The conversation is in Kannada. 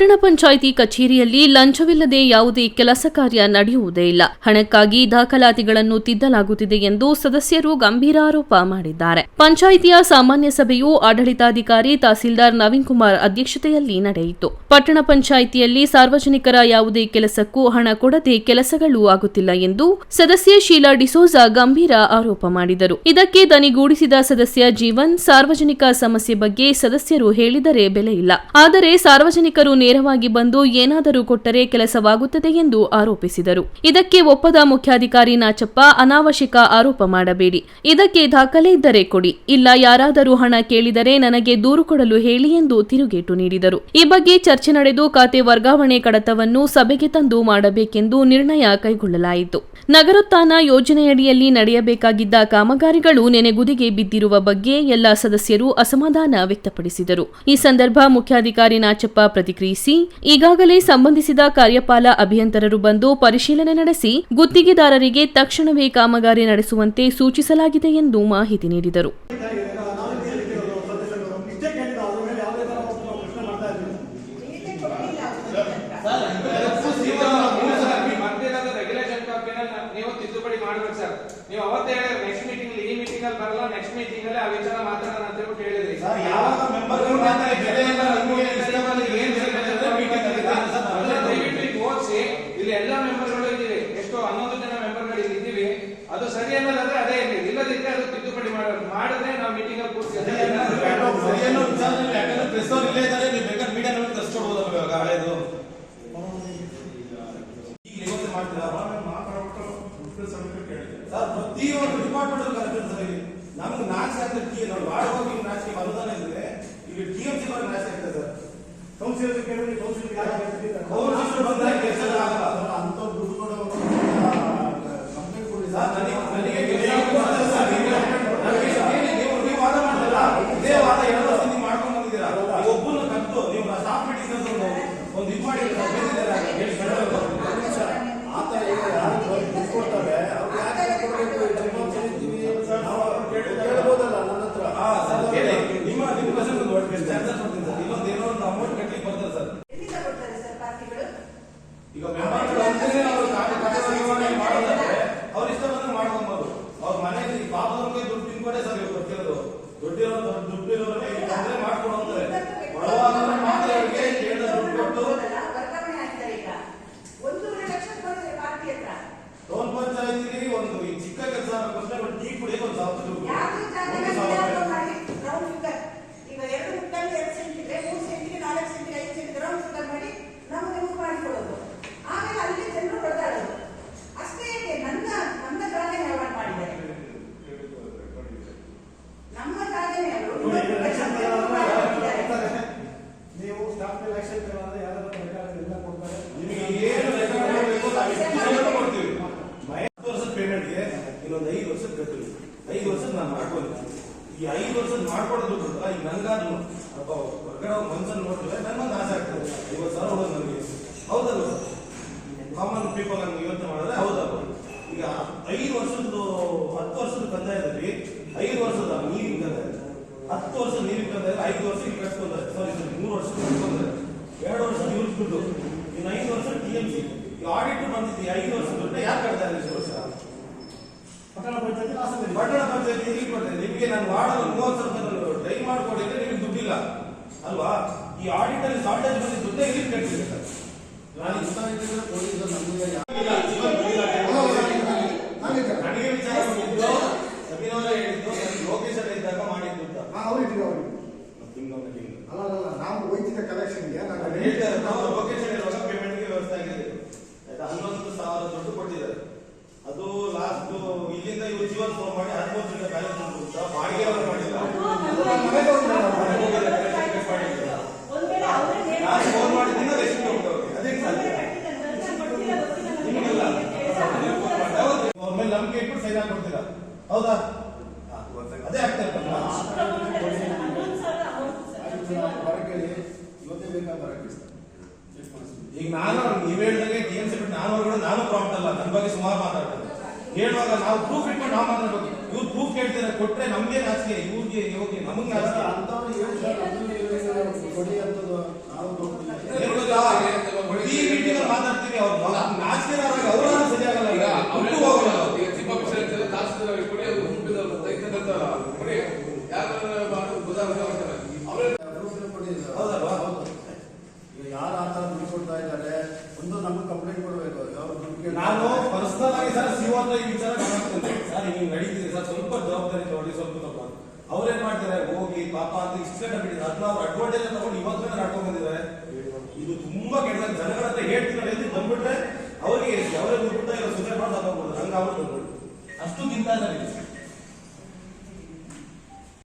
ಪಟ್ಟಣ ಪಂಚಾಯಿತಿ ಕಚೇರಿಯಲ್ಲಿ ಲಂಚವಿಲ್ಲದೆ ಯಾವುದೇ ಕೆಲಸ ಕಾರ್ಯ ನಡೆಯುವುದೇ ಇಲ್ಲ. ಹಣಕ್ಕಾಗಿ ದಾಖಲಾತಿಗಳನ್ನು ತಿದ್ದಲಾಗುತ್ತಿದೆ ಎಂದು ಸದಸ್ಯರು ಗಂಭೀರ ಆರೋಪ ಮಾಡಿದ್ದಾರೆ. ಪಂಚಾಯಿತಿಯ ಸಾಮಾನ್ಯ ಸಭೆಯು ಆಡಳಿತಾಧಿಕಾರಿ ತಹಸೀಲ್ದಾರ್ ನವೀನ್ ಕುಮಾರ್ ಅಧ್ಯಕ್ಷತೆಯಲ್ಲಿ ನಡೆಯಿತು. ಪಟ್ಟಣ ಪಂಚಾಯಿತಿಯಲ್ಲಿ ಸಾರ್ವಜನಿಕರ ಯಾವುದೇ ಕೆಲಸಕ್ಕೂ ಹಣ ಕೊಡದೆ ಕೆಲಸಗಳು ಆಗುತ್ತಿಲ್ಲ ಎಂದು ಸದಸ್ಯೆ ಶೀಲಾ ಡಿಸೋಜಾ ಗಂಭೀರ ಆರೋಪ ಮಾಡಿದರು. ಇದಕ್ಕೆ ದನಿಗೂಡಿಸಿದ ಸದಸ್ಯ ಜೀವನ್ ಸಾರ್ವಜನಿಕ ಸಮಸ್ಯೆ ಬಗ್ಗೆ ಸದಸ್ಯರು ಹೇಳಿದರೆ ಬೆಲೆ ಇಲ್ಲ. ಆದರೆ ಸಾರ್ವಜನಿಕರು ನೇರವಾಗಿ ಬಂದು ಏನಾದರೂ ಕೊಟ್ಟರೆ ಕೆಲಸವಾಗುತ್ತದೆ ಎಂದು ಆರೋಪಿಸಿದರು. ಇದಕ್ಕೆ ಒಪ್ಪದ ಮುಖ್ಯಾಧಿಕಾರಿ ನಾಚಪ್ಪ ಅನಾವಶ್ಯಕ ಆರೋಪ ಮಾಡಬೇಡಿ. ಇದಕ್ಕೆ ದಾಖಲೆ ಇದ್ದರೆ ಕೊಡಿ. ಇಲ್ಲ, ಯಾರಾದರೂ ಹಣ ಕೇಳಿದರೆ ನನಗೆ ದೂರು ಕೊಡಲು ಹೇಳಿ ಎಂದು ತಿರುಗೇಟು ನೀಡಿದರು. ಈ ಬಗ್ಗೆ ಚರ್ಚೆ ನಡೆದು ಖಾತೆ ವರ್ಗಾವಣೆ ಕಡತವನ್ನು ಸಭೆಗೆ ತಂದು ಮಾಡಬೇಕೆಂದು ನಿರ್ಣಯ ಕೈಗೊಳ್ಳಲಾಯಿತು. ನಗರೋತ್ಥಾನ ಯೋಜನೆಯಡಿಯಲ್ಲಿ ನಡೆಯಬೇಕಾಗಿದ್ದ ಕಾಮಗಾರಿಗಳು ನೆನೆಗುದಿಗೆ ಬಿದ್ದಿರುವ ಬಗ್ಗೆ ಎಲ್ಲ ಸದಸ್ಯರು ಅಸಮಾಧಾನ ವ್ಯಕ್ತಪಡಿಸಿದರು. ಈ ಸಂದರ್ಭ ಮುಖ್ಯಾಧಿಕಾರಿ ನಾಚಪ್ಪ ಪ್ರತಿಕ್ರಿಯಿಸಿ ಈಗಾಗಲೇ ಸಂಬಂಧಿಸಿದ ಕಾರ್ಯಪಾಲ ಅಭಿಯಂತರರು ಬಂದು ಪರಿಶೀಲನೆ ನಡೆಸಿ, ಗುತ್ತಿಗೆದಾರರಿಗೆ ತಕ್ಷಣವೇ ಕಾಮಗಾರಿ ನಡೆಸುವಂತೆ ಸೂಚಿಸಲಾಗಿದೆ ಎಂದು ಮಾಹಿತಿ ನೀಡಿದರು. ಇಷ್ಟೇ ಕೇಳಿದ್ದು ಅದ್ರ ಮೇಲೆ ಯಾವುದೇ ತರ ಒಬ್ಬ ಪ್ರಶ್ನೆ ಮಾಡ್ತಾ ಇರ್ಲಿಲ್ಲ ಮಧ್ಯಾಹ್ನದ ರೆಗ್ಯುಲೇಷನ್ ಕಾಪಿನ ನೀವು ತಿದ್ದುಪಡಿ ಮಾಡ್ಬೇಕು ಸರ್ ನೀವು ಅವತ್ತೇ ಹೇಳಿದ್ರೆ ನೆಕ್ಸ್ಟ್ ಮೀಟಿಂಗ್ ಈ ಮೀಟಿಂಗ್ ಅಲ್ಲಿ ಬರಲ್ಲ ನೆಕ್ಸ್ಟ್ ಮೀಟಿಂಗ್ ಅಲ್ಲಿ ಆ ವಿಚಾರ ಮಾತಾಡೋಣ ಅಂತ ಹೇಳ್ಬಿಟ್ಟು ಹೇಳಿದ್ರಿ ಸರ್, ಯಾವಾಗ ಮೆಂಬರ್ಗಳು ಮಾತಾಡಿ ಬೆಲೆ ಇಲ್ಲ, ನಮ್ಗೆ ಇಷ್ಟ ಬಂದ್ರೆ ಏನ್ ಬೇಕಾದ್ರೆ meeting ಕರೀತಾರೆ ಸರ್, ಅಲ್ಲ, ಅದೇ ದಯವಿಟ್ಟು ಈಗ ಓದಿಸಿ ಇಲ್ಲಿ ಎಲ್ಲ ಮೆಂಬರ್ಗಳು ಇದ್ದೀವಿ ಎಷ್ಟೋ ಹನ್ನೊಂದು ಜನ ಮೆಂಬರ್ಗಳು ಇಲ್ಲಿ ಇದ್ದೀವಿ ಅದು ಸರಿ ಅನ್ನೋದಾದ್ರೆ ಅದೇ ಇರಲಿ ಇಲ್ಲದಿದ್ರೆ ಅದು ತಿದ್ದುಪಡಿ ಮಾಡೋದು ಮಾಡಿದ್ರೆ ನಾವು ಮೀಟಿಂಗ್ ಅಲ್ಲಿ ಕೂರಿಸಿ ಅದೇ ಸರಿಯನ್ನೋ ವಿಚಾರದಲ್ಲಿ ಯಾಕಂದ್ರೆ ಪ್ರೆಸ್ ಅವ್ರು ಇಲ್ಲೇ ಇದ್ದಾರೆ ನೀವು ಬೇಕಾದ್ರೆ ಮೀಡಿಯಾ ನಮಗೆ ತರಿಸ್ಕೊಡ್ಬೋದು ಅಲ್ವಾ ಇವಾಗ ಹಳೇದು ಈಗ ಇವತ್ತು ಮಾಡ್ತೀರಾ ಸರ್ ಡಿಪಾರ್ಟ್ಮೆಂಟ್ ಕರೆಕ್ಟ್ ಸರ್ ನಮ್ಗೆ ನಾಚಿಕೆ ಆಗ್ತದೆ ಟಿ ನಾವು ವಾಡವಾಗಿ ನಾಚಿಕೆ ಅನುದಾನ ಇದ್ರೆ ಇಲ್ಲಿ ಟಿ ಎಂ ಸಿ ನಾಚಿಕೆ ಆಗ್ತದೆ ಸರ್ ಕೌನ್ಸಿಲರ್ ಕೌನ್ಸಿಲರ್ ಬಂದಾಗ ಕೆಲಸ ಅಂತ ನನಗೆ- ನನಗೆ ಕೆಲಸ ಕೊಡ್ತಾರೆ ಸರ್, ನೀವು- ನನಗೆ ಹೇಳಿ, ನೀವು ನೀವು ವಾದ ಮಾಡಲ್ಲ ಇದೇ ವಾದ ಎರಡು ವರ್ಷದಿಂದ ನೀವು ಮಾಡ್ಕೊಂಡು ಬಂದಿದ್ದೀರಾ ನೀವು ಒಬ್ಬನ ಕರೆದು ನೀವು ಸ್ಟಾಫ್ ಮೀಟಿಂಗ್ ಅಂತ ಒಂದು ಒಂದು ಇದು ಮಾಡಿ ಸರ್, ಬೇಕಿದ್ದಾರೆ ಹೇಳಿ ಮೇಡಮ್. ಆತ ಈಗ ಯಾರು ದುಡ್ಡು ಕೊಡ್ತಾರೆ ಅವ್ರು ಯಾಕೆ ಕೊಡ್ಬೇಕು ನಾವು ಕೇಳ್ಬೋದಲ್ಲ ನನ್ನ ಹತ್ರ ಹಾ ಸರ್ ಹೇಳಿ ನಿಮ್ಮ ನಿಮ್ಮ ಪ್ರಶ್ನೆ ಒಂದು ಒಟ್ಟು ಚಾನ್ಸಸ್ ಕೊಡ್ತೀನಿ ಸರ್ ಇನ್ನೊಂದು ಏನೋ ಒಂದು ಅಮೌಂಟ್ ಕಟ್ಲಿಕ್ಕೆ ಬರ್ತದೆ ಸರ್ ಎಲ್ಲಿಂದ ಕೊಡ್ತಾರೆ ಸರ್ ಪಾರ್ಟಿಗಳು ಈಗ ಮೆಂಬರ್ಗಳು ಅಂತಾನೆ ಅವರು ಖಾತೆ ಖಾತೆ ನಿರ್ವಹಣೆ ಮಾಡೋದಾದ್ರೆ ಅವ್ರ ಇಷ್ಟ ಬಂದ್ರೆ ಮಾಡ್ಕೊಬೋದು ಅವ್ರ ಮನೆಯಲ್ಲಿ ಪಾಪದವ್ರಿಗೆ ದುಡ್ಡು ತಿನ್ಕೊಂಡೆ ಸರ್ ಇವ್ರು ಬರ್ತಿರೋದು ದುಡ್ಡಿರೋ ದುಡ್ಡು ಇರೋರಿಗೆ ತೊಂದರೆ ಮಾಡ್ಕೊಂಡು ಹೋಗ್ತಾರೆ ಬಡವಾದ್ರೆ ಮಾತ್ರ ಇವರಿಗೆ ಕೇಳಿದ ದುಡ್ಡು ಕೊಟ್ಟು ಹೋದಲ್ಲ, ವರ್ಗಾವಣೆ ಆಗ್ತಾರೆ ಈಗ ಒಂದೂವರೆ ಲಕ್ಷ ಬಂದಿದೆ ಪಾರ್ಟಿ ಹತ್ರ ಟೌನ್ ಪಂಚಾಯತಿಗೆ ಒಂದು ಈ ಚಿಕ್ಕ ಕೆಲಸ ಬಂದ್ರೆ ಒಂದು ಟೀ ಕುಡಿಯೋಕೆ ಒಂದು ಸಾವಿರ ದುಡ್ಡು ಯಾವ್ದು ಜಾಗ ಒಂದು ಸಾವಿರ ಯಾವ್ದೋ ರೂಪಾಯಿ. ಮಾಡಿ ರೌಂಡ್ ಫಿಗರ್ ಈಗ ಎರಡು ಮುಟ್ಟಲ್ಲಿ ಎರಡು ಸೆಂಟ್ ಇದ್ರೆ ಮೂರು ಸೆಂಟಿಗೆ ನಾಲ್ಕು ಸೆಂಟಿಗೆ ಐದು ಸೆಂಟಿಗೆ ರೌಂಡ್ ಫಿಗರ್ ಮಾಡಿ ನಮಗೆ ನೀವು ಮಾಡಿಕೊಡೋದು ಆಮೇಲೆ ಅಲ್ಲಿ ಜನರು ಹೊಡೆದಾಡೋದು ಅಷ್ಟೇ ಯಾಕೆ ನನ್ನ ನನ್ನ ಜಾಗನೇ ಹಾಳು ಮಾಡಿದ್ದಾರೆ ನಮ್ಮ ಜಾಗನೇ ಅವರು ನೋಡಿ, ಈಗ ಇನ್ನೊಬ್ರು election ಕಷ್ಟ ಮಾಡಿದ್ದಾರೆ. ಕೊಡ್ತಾರೆ. ನೀವು ಸ್ಟಾಫ್ ಎಲೆಕ್ಷನ್ ಕೇಳಿದ್ರೆ ಯಾರಾದ್ರೂ ಬೇಕಾದ್ರೆ ಎಲ್ಲ ಕೊಡ್ತಾರೆ ನಿಮಗೆ ಏನು ರೆಕಾರ್ಡ್ ಮಾಡಬೇಕು ನಾವು ಎಷ್ಟು ಕೊಡ್ತೀವಿ ಹತ್ತು ವರ್ಷದ ಪೇಮೆಂಟ್ಗೆ ಇನ್ನೊಂದು ಐದು ವರ್ಷದ ಕಟ್ಟಿವಿ ಐದು ವರ್ಷ ನಾನು ಮಾಡ್ಕೊಂಡು ಈ ಐದು ವರ್ಷ ಮಾಡ್ಕೊಡೋದು ಗೊತ್ತಲ್ಲ ಈಗ ನನ್ಗಾದ್ರು ಒಬ್ಬ ಹೊರಗಡೆ ಮನ್ಸನ್ ನೋಡಿದ್ರೆ ನನ್ನೊಂದು ಆಸೆ ಆಗ್ತದೆ. ಐವತ್ತು ಸಾವಿರ ಹೋಗೋದು ನನಗೆ. ಹೌದಲ್ಲ ಕಾಮನ್ ಪೀಪಲ್ ಅನ್ನು ಯೋಚನೆ ಮಾಡಿದ್ರೆ ಹೌದಲ್ವ? ಈಗ ಐದು ವರ್ಷದ್ದು, ಹತ್ತು ವರ್ಷದ ಕಂದಾಯದಲ್ಲಿ ಐದು ವರ್ಷದ ನೀರಿನ ಕಂದಾಯ. ಹತ್ತು ವರ್ಷ ನೀರಿನ ಕಂದಾಯ ಐದು ವರ್ಷ ಇಲ್ಲಿ ಕಟ್ಕೊಂಡ್ರೆ ಸಾರಿ ಸರಿ ಮೂರು ವರ್ಷ ಕಟ್ಕೊಂಡ್ರೆ ಎರಡು ವರ್ಷ ದುಡ್ಡು ಇನ್ನು ಐದು ವರ್ಷ ಟಿ ಎಂ ಸಿ ಆಡಿಟ್ ಬಂದಿದ್ದು, ಐದು ವರ್ಷ ದುಡ್ಡು ಯಾರು ಕಟ್ತಾ ಇದ್ದೀವಿ ವರ್ಷ? ಪಟ್ಟಣ ಪಂಚಾಯತಿ ಇಲ್ಲಿ ಕೊಡ್ತೇನೆ. ನಿಮಗೆ ನಾನು ವಾರ್ಡಲ್ಲಿ ಮೂವತ್ತು ಸಾವಿರ ಟ್ರೈ ಮಾಡ್ಕೊಡಿ ಅಂದ್ರೆ ನಿಮಗೆ ದುಡ್ಡಿಲ್ಲ. ಅಲ್ವಾ? ಈ ಆಡಿಟ್ ಅಲ್ಲಿ ಶಾರ್ಟೇಜ್ ಬಂದು ದುಡ್ಡೇ ಇಲ್ಲಿ ಕಟ್ಟಿದೆ ಸರ್. ನಾನು ಇಷ್ಟ ಪೊಲೀಸರು ನಮಗೆ. ನನಗೆ ವಿಚಾರ ಬಂದಿದ್ದು ಹೇಳಿದ್ದು ನನಗೆ ಲೋಕೇಶ್ ಅವ್ರು ಇದ್ದಾಗ ಮಾಡಿದ್ದು ಅಂತ. ಅವ್ರಿಗೆ ಅವ್ರಿಗೆ ನಿಮ್ಗೊಂದು ಹಿಂಗೆ. ಅಲ್ಲ ಅಲ್ಲ ನಾವು ಹೋಯ್ತಿದ್ದ ಕಲೆಕ್ಷನ್ಗೆ ನಾನು ಹೇಳ್ತೇನೆ, ಸೈನ್ ಕೊಡ್ತೀರಾ ಹೌದಾ ಅದೇ ಆಗ್ತಾ ಇರ್ತಲ್ಲ ಈಗ ನಾನು ನೀವು ಹೇಳ್ದಂಗೆ ಟಿ ಎಂ ಸಿ ಬಿಟ್ಟು ನಾನು ಹೊರಗಡೆ ನಾನು ಪ್ರಾಂಪ್ಟ್ ಅಲ್ಲ ನನ್ನ ಬಗ್ಗೆ ಸುಮಾರು ಮಾತಾಡ್ತಾರೆ ಹೇಳುವಾಗ ನಾವು ಪ್ರೂಫ್ ಇಟ್ಕೊಂಡು ನಾವು ಮಾತಾಡ್ಬೇಕು ಇವ್ರು ಪ್ರೂಫ್ ಕೇಳ್ತಾರೆ ಕೊಟ್ರೆ ನಮ್ಗೆ ನಾಚಿಕೆ ಇವ್ರಿಗೆ ಇವ್ರಿಗೆ ನಮಗೆ ನಾಚಿಕೆ ಅಂತವ್ರು ನಾನು ಪರ್ಸನಲ್ ಆಗಿ ಸರ್ ಸಿ ಅಂತ ಈ ವಿಚಾರ ಮಾಡ್ತೀನಿ ಸರ್ ಹಿಂಗೆ ನಡೀತಿದೆ. ಸರ್, ಸ್ವಲ್ಪ ಜವಾಬ್ದಾರಿ ತಗೊಳ್ಳಿ, ಸ್ವಲ್ಪ ತಗೊಳ್ಳಿ ಅವ್ರೇನ್ ಮಾಡ್ತಾರೆ ಹೋಗಿ ಪಾಪ ಅಂತ ಇಷ್ಟ ಬಿಟ್ಟಿದ್ದಾರೆ ಅದನ್ನ ಅವ್ರು ಅಡ್ವಾಂಟೇಜ್ ತಗೊಂಡು ಇವತ್ತು ಅಡ್ಕೊಂಡ್ ಬಂದಿದ್ದಾರೆ.